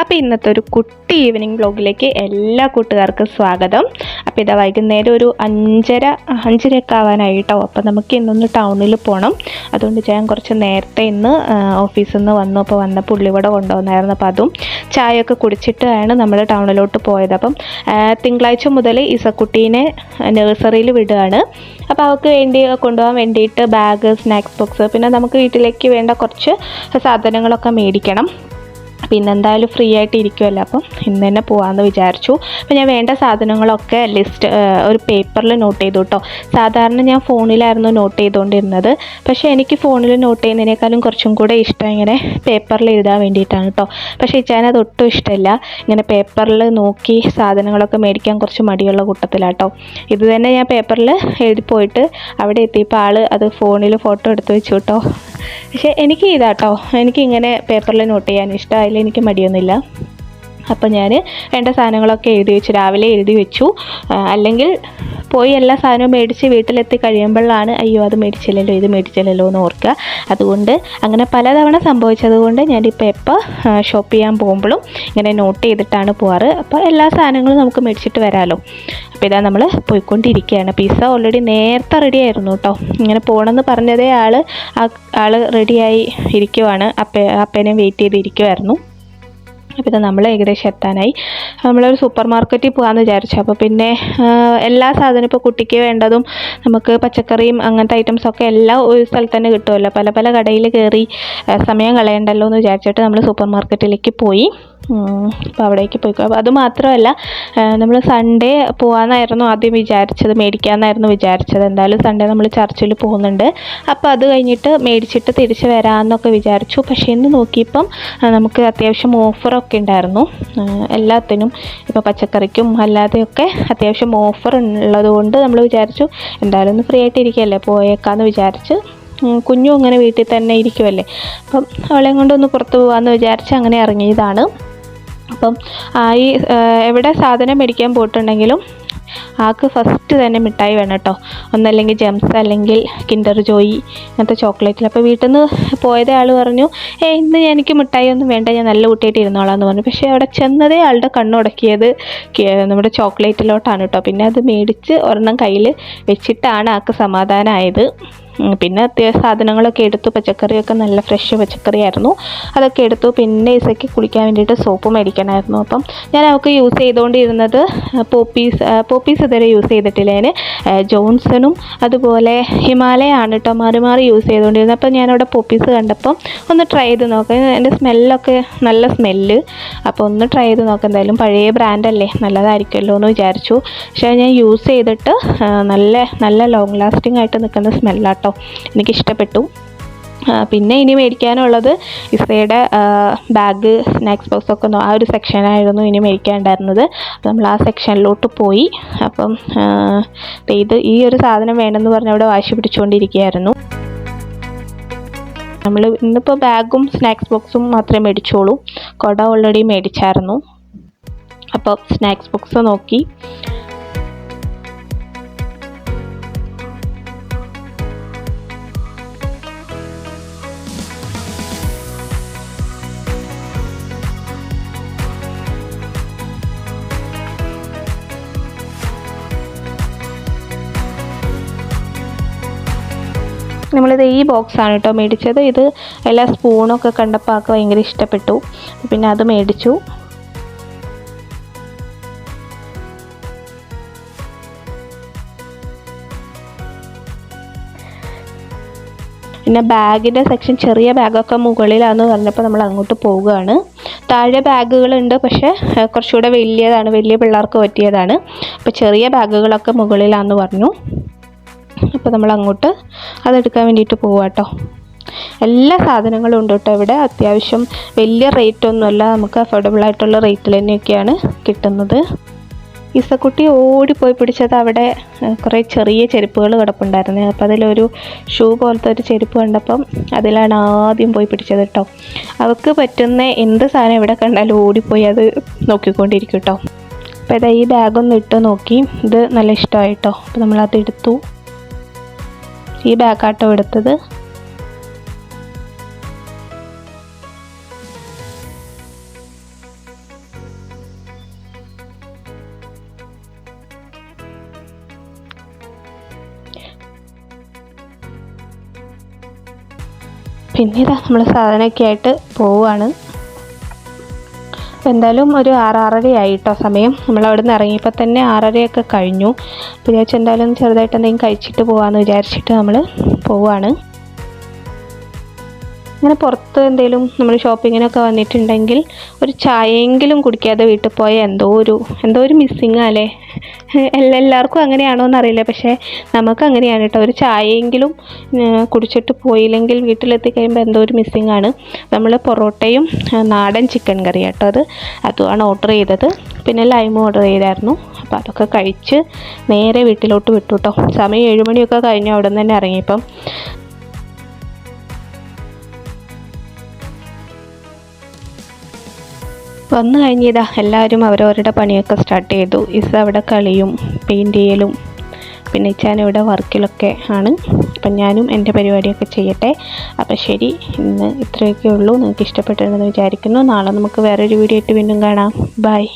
അപ്പോൾ ഇന്നത്തെ ഒരു കുട്ടി ഈവനിങ് ബ്ലോഗിലേക്ക് എല്ലാ കൂട്ടുകാർക്കും സ്വാഗതം. അപ്പോൾ ഇതാ വൈകുന്നേരം ഒരു അഞ്ചര അഞ്ചരയൊക്കെ ആവാനായി കേട്ടോ അപ്പോൾ നമുക്ക് ഇന്നൊന്ന് ടൗണിൽ പോകണം അതുകൊണ്ട് ഞാൻ കുറച്ച് നേരത്തെ ഇന്ന് ഓഫീസിൽ നിന്ന് വന്നു. അപ്പോൾ വന്ന പുള്ളിവിടെ കൊണ്ടുവന്നായിരുന്നു. അപ്പോൾ അതും ചായയൊക്കെ കുടിച്ചിട്ടാണ് നമ്മൾ ടൗണിലോട്ട് പോയത്. അപ്പം തിങ്കളാഴ്ച മുതൽ ഇസക്കുട്ടീനെ നഴ്സറിയിൽ വിടുകയാണ്. അപ്പോൾ അവൾക്ക് വേണ്ടി കൊണ്ടുപോകാൻ വേണ്ടിയിട്ട് ബാഗ് സ്നാക്സ് ബോക്സ് പിന്നെ നമുക്ക് വീട്ടിലേക്ക് വേണ്ട കുറച്ച് സാധനങ്ങളൊക്കെ മേടിക്കണം. പിന്നെ എന്തായാലും ഫ്രീ ആയിട്ട് ഇരിക്കുമല്ലോ അപ്പം ഇന്ന് തന്നെ പോകാമെന്ന് വിചാരിച്ചു. അപ്പം ഞാൻ വേണ്ട സാധനങ്ങളൊക്കെ ലിസ്റ്റ് ഒരു പേപ്പറിൽ നോട്ട് ചെയ്തു കേട്ടോ സാധാരണ ഞാൻ ഫോണിലായിരുന്നു നോട്ട് ചെയ്തുകൊണ്ടിരുന്നത് പക്ഷേ എനിക്ക് ഫോണിൽ നോട്ട് ചെയ്യുന്നതിനേക്കാളും കുറച്ചും കൂടെ ഇഷ്ടം ഇങ്ങനെ പേപ്പറിൽ എഴുതാൻ വേണ്ടിയിട്ടാണ് കേട്ടോ പക്ഷേ ഇച്ചാൻ അത് ഒട്ടും ഇഷ്ടമില്ല. ഇങ്ങനെ പേപ്പറിൽ നോക്കി സാധനങ്ങളൊക്കെ മേടിക്കാൻ കുറച്ച് മടിയുള്ള കൂട്ടത്തിലാട്ടോ ഇത് തന്നെ ഞാൻ പേപ്പറിൽ എഴുതി പോയിട്ട് അവിടെ എത്തിയപ്പോൾ ആൾ അത് ഫോണിൽ ഫോട്ടോ എടുത്ത് വെച്ചു കേട്ടോ പക്ഷേ എനിക്ക് ഇതാട്ടോ എനിക്ക് ഇങ്ങനെ പേപ്പറിൽ നോട്ട് ചെയ്യാൻ ഇഷ്ടം അതിൽ എനിക്ക് മടിയൊന്നുമില്ല. അപ്പോൾ ഞാൻ വേണ്ട സാധനങ്ങളൊക്കെ എഴുതി വെച്ചു രാവിലെ എഴുതി വെച്ചു. അല്ലെങ്കിൽ പോയി എല്ലാ സാധനവും മേടിച്ച് വീട്ടിലെത്തി കഴിയുമ്പോഴാണ് അയ്യോ അത് മേടിച്ചില്ലല്ലോ ഇത് മേടിച്ചില്ലല്ലോ എന്ന് ഓർക്കുക. അതുകൊണ്ട് അങ്ങനെ പലതവണ സംഭവിച്ചതുകൊണ്ട് ഞാനിപ്പോൾ എപ്പോൾ ഷോപ്പ് ചെയ്യാൻ പോകുമ്പോഴും ഇങ്ങനെ നോട്ട് ചെയ്തിട്ടാണ് പോവാറ്. അപ്പോൾ എല്ലാ സാധനങ്ങളും നമുക്ക് മേടിച്ചിട്ട് വരാമല്ലോ അപ്പോൾ ഇതാ നമ്മൾ പോയിക്കൊണ്ടിരിക്കുകയാണ്. പിസ്സ ഓൾറെഡി നേരത്തെ റെഡി ആയിരുന്നു കേട്ടോ. ഇങ്ങനെ പോകണമെന്ന് പറഞ്ഞതേ ആൾ ആൾ റെഡിയായി ഇരിക്കുവാണ്. അപ്പ അപ്പനെ വെയിറ്റ് ചെയ്തിരിക്കുമായിരുന്നു അപ്പോൾ നമ്മൾ ഏകദേശം എത്താനായി. നമ്മളൊരു സൂപ്പർ മാർക്കറ്റിൽ പോകാമെന്ന് വിചാരിച്ചു. അപ്പോൾ പിന്നെ എല്ലാ സാധനവും ഇപ്പോൾ കുട്ടിക്ക് വേണ്ടതും നമുക്ക് പച്ചക്കറിയും അങ്ങനത്തെ ഐറ്റംസൊക്കെ എല്ലാം ഒരു സ്ഥലത്ത് തന്നെ കിട്ടുമല്ലോ പല പല കടയിൽ കയറി സമയം കളയണ്ടല്ലോ എന്ന് വിചാരിച്ചിട്ട് നമ്മൾ സൂപ്പർ മാർക്കറ്റിലേക്ക് പോയി. അപ്പോൾ അവിടേക്ക് പോയി അപ്പോൾ അത് മാത്രമല്ല നമ്മൾ സൺഡേ പോകാമെന്നായിരുന്നു ആദ്യം വിചാരിച്ചത് മേടിക്കാമെന്നായിരുന്നു വിചാരിച്ചത്. എന്തായാലും സൺഡേ നമ്മൾ ചർച്ചിൽ പോകുന്നുണ്ട്. അപ്പോൾ അത് കഴിഞ്ഞിട്ട് മേടിച്ചിട്ട് തിരിച്ച് വരാമെന്നൊക്കെ വിചാരിച്ചു. പക്ഷേ ഇന്ന് നോക്കിയപ്പം നമുക്ക് അത്യാവശ്യം ഓഫറൊക്കെ ഉണ്ടായിരുന്നു എല്ലാത്തിനും ഇപ്പോൾ പച്ചക്കറിക്കും അല്ലാതെയൊക്കെ അത്യാവശ്യം ഓഫർ ഉള്ളതുകൊണ്ട് നമ്മൾ വിചാരിച്ചു എന്തായാലും ഒന്ന് ഫ്രീ ആയിട്ട് ഇരിക്കുകയല്ലേ പോയേക്കാന്ന് വിചാരിച്ച് കുഞ്ഞും അങ്ങനെ വീട്ടിൽ തന്നെ ഇരിക്കുമല്ലേ അപ്പം അവളെയും കൊണ്ടൊന്ന് പുറത്ത് പോകാമെന്ന് വിചാരിച്ച് അങ്ങനെ ഇറങ്ങിയതാണ്. അപ്പം ഈ എവിടെ സാധനം മേടിക്കാൻ പോയിട്ടുണ്ടെങ്കിലും ആൾക്ക് ഫസ്റ്റ് തന്നെ മിഠായി വേണം കേട്ടോ. ഒന്നല്ലെങ്കിൽ ജെംസ് അല്ലെങ്കിൽ കിൻഡർ ജോയി അങ്ങനത്തെ ചോക്ലേറ്റിൽ അപ്പോൾ വീട്ടിൽ നിന്ന് പോയതേ ആൾ പറഞ്ഞു ഏ ഇന്ന് എനിക്ക് മിഠായി ഒന്നും വേണ്ട ഞാൻ നല്ല കുട്ടിയായിട്ട് ഇരുന്നോളാം എന്ന് പറഞ്ഞു. പക്ഷേ അവിടെ ചെന്നതേ ആളുടെ കണ്ണുടക്കിയത് നമ്മുടെ ചോക്ലേറ്റിലോട്ടാണ് കേട്ടോ. പിന്നെ അത് മേടിച്ച് ഒരെണ്ണം കയ്യിൽ വെച്ചിട്ടാണ് ആൾക്ക് സമാധാനമായത് പിന്നെ അത്യാവശ്യം സാധനങ്ങളൊക്കെ എടുത്തു പച്ചക്കറിയൊക്കെ നല്ല ഫ്രഷ് പച്ചക്കറിയായിരുന്നു. അതൊക്കെ എടുത്തു പിന്നെ ഇസയ്ക്ക് കുളിക്കാൻ വേണ്ടിയിട്ട് സോപ്പ് മേടിക്കണമായിരുന്നു അപ്പം ഞാൻ അവൾക്ക് യൂസ് ചെയ്തുകൊണ്ടിരുന്നത് പോപ്പീസ് പോപ്പീസ് ഇതുവരെ യൂസ് ചെയ്തിട്ടില്ല ഞാൻ. ജോൺസണും അതുപോലെ ഹിമാലയ ആണ് കേട്ടോ മാറി മാറി യൂസ് ചെയ്തുകൊണ്ടിരുന്നത്. അപ്പം ഞാനവിടെ പോപ്പീസ് കണ്ടപ്പം ഒന്ന് ട്രൈ ചെയ്ത് നോക്കാം. എന്റെ സ്മെല്ലൊക്കെ നല്ല സ്മെല്ല് അപ്പോൾ ഒന്ന് ട്രൈ ചെയ്ത് നോക്കാം എന്തായാലും. പഴയ ബ്രാൻഡല്ലേ നല്ലതായിരിക്കുമല്ലോ എന്ന് വിചാരിച്ചു. പക്ഷേ ഞാൻ യൂസ് ചെയ്തിട്ട് നല്ല നല്ല ലോങ് ലാസ്റ്റിംഗ് ആയിട്ട് നിൽക്കുന്ന സ്മെല്ലാട്ടോ എനിക്കിഷ്ടപ്പെട്ടു. ആ, പിന്നെ ഇനി മേടിക്കാനുള്ളത് ഇസയുടെ ബാഗ് സ്നാക്സ് ബോക്സ് ഒക്കെ ആ ഒരു സെക്ഷനായിരുന്നു ഇനി മേടിക്കാനുണ്ടായിരുന്നത്. അപ്പോൾ നമ്മൾ ആ സെക്ഷനിലോട്ട് പോയി. അപ്പം ഇത് ഈ ഒരു സാധനം വേണമെന്ന് പറഞ്ഞ് അവിടെ വാശി പിടിച്ചുകൊണ്ടിരിക്കുകയായിരുന്നു. നമ്മൾ ഇന്നിപ്പോൾ ബാഗും സ്നാക്സ് ബോക്സും മാത്രമേ മേടിച്ചോളൂ കുട ഓൾറെഡി മേടിച്ചായിരുന്നു. അപ്പോൾ സ്നാക്സ് ബോക്സ് നോക്കി. നമ്മളിത് ഈ ബോക്സാണ് കേട്ടോ മേടിച്ചത്. ഇത് എല്ലാ സ്പൂണൊക്കെ കണ്ടപ്പോൾ ആൾക്ക് ഭയങ്കര ഇഷ്ടപ്പെട്ടു. പിന്നെ അത് മേടിച്ചു. പിന്നെ ബാഗിന്റെ സെക്ഷൻ ചെറിയ ബാഗൊക്കെ മുകളിലാണെന്ന് പറഞ്ഞപ്പോൾ നമ്മൾ അങ്ങോട്ട് പോവുകയാണ്. താഴെ ബാഗുകളുണ്ട് പക്ഷേ കുറച്ചുകൂടെ വലിയതാണ്. വലിയ പിള്ളേർക്ക് പറ്റിയതാണ്. അപ്പോൾ ചെറിയ ബാഗുകളൊക്കെ മുകളിലാണെന്ന് പറഞ്ഞു. അപ്പോൾ നമ്മൾ അങ്ങോട്ട് അതെടുക്കാൻ വേണ്ടിയിട്ട് പോവാം കേട്ടോ എല്ലാ സാധനങ്ങളും ഉണ്ട് കേട്ടോ ഇവിടെ. അത്യാവശ്യം വലിയ റേറ്റ് ഒന്നുമല്ല നമുക്ക് അഫോർഡബിൾ ആയിട്ടുള്ള റേറ്റിൽ തന്നെയൊക്കെയാണ് കിട്ടുന്നത്. ഇസക്കുട്ടി ഓടിപ്പോയി പിടിച്ചത് അവിടെ കുറേ ചെറിയ ചെരുപ്പുകൾ കിടപ്പുണ്ടായിരുന്നു. അപ്പോൾ അതിലൊരു ഷൂ പോലത്തെ ഒരു ചെരുപ്പ് കണ്ടപ്പം അതിലാണ് ആദ്യം പോയി പിടിച്ചത് കേട്ടോ. അവൾക്ക് പറ്റുന്ന എന്ത് സാധനം എവിടെ കണ്ടാലും ഓടിപ്പോയി അത് നോക്കിക്കൊണ്ടിരിക്കും കേട്ടോ. അപ്പോൾ ഇതാ ഈ ബാഗൊന്ന് ഇട്ട് നോക്കി. ഇത് നല്ല ഇഷ്ടമായി കേട്ടോ. അപ്പോൾ നമ്മളത് എടുത്തു. ഈ ആട്ടോ എടുത്തത്. പിന്നെ നമ്മൾ സാധനമൊക്കെ ആയിട്ട് പോവുകയാണ്. എന്തായാലും ഒരു ആറ് ആറര ആയി കേട്ടോ സമയം. നമ്മൾ അവിടെ നിന്ന് ഇറങ്ങിയപ്പോൾ തന്നെ ആറരയൊക്കെ കഴിഞ്ഞു. വിചാരിച്ചു എന്തായാലും ചെറുതായിട്ട് എന്തെങ്കിലും കഴിച്ചിട്ട് പോകാമെന്ന് വിചാരിച്ചിട്ട് നമ്മൾ പോവുകയാണ് അങ്ങനെ പുറത്ത് എന്തെങ്കിലും നമ്മൾ ഷോപ്പിങ്ങിനൊക്കെ വന്നിട്ടുണ്ടെങ്കിൽ ഒരു ചായയെങ്കിലും കുടിക്കാതെ വീട്ടിൽ പോയ എന്തോ ഒരു എന്തോ ഒരു മിസ്സിങ് അല്ലേ? എല്ലാ എല്ലാവർക്കും അങ്ങനെയാണോ എന്നറിയില്ല. പക്ഷേ നമുക്ക് അങ്ങനെയാണ് കേട്ടോ. ഒരു ചായയെങ്കിലും കുടിച്ചിട്ട് പോയില്ലെങ്കിൽ വീട്ടിലെത്തി കഴിയുമ്പോൾ എന്തോ ഒരു മിസ്സിങ് ആണ്. നമ്മൾ പൊറോട്ടയും നാടൻ ചിക്കൻ കറി കേട്ടോ അത്. അതുമാണ് ഓർഡർ ചെയ്തത്. പിന്നെ ലൈം ഓർഡർ ചെയ്തായിരുന്നു. അപ്പോൾ അതൊക്കെ കഴിച്ച് നേരെ വീട്ടിലോട്ട് വിട്ടു കേട്ടോ. സമയം ഏഴുമണിയൊക്കെ കഴിഞ്ഞ് അവിടെ നിന്ന് തന്നെ ഇറങ്ങിയപ്പം വന്നു കഴിഞ്ഞതാ എല്ലാവരും അവരവരുടെ പണിയൊക്കെ സ്റ്റാർട്ട് ചെയ്തു. ഇസ അവിടെ കളിയും പെയിന്റ് ചെയ്യലും പിന്നെ ഇച്ചാൻ ഇവിടെ വർക്കിലൊക്കെ ആണ്. അപ്പം ഞാനും എന്റെ പരിപാടിയൊക്കെ ചെയ്യട്ടെ. അപ്പം ശരി ഇന്ന് ഇത്രയൊക്കെ ഉള്ളൂ. നിങ്ങൾക്ക് ഇഷ്ടപ്പെട്ടിട്ടുണ്ടെന്ന് വിചാരിക്കുന്നു. നാളെ നമുക്ക് വേറൊരു വീഡിയോ ആയിട്ട് വീണ്ടും കാണാം. ബൈ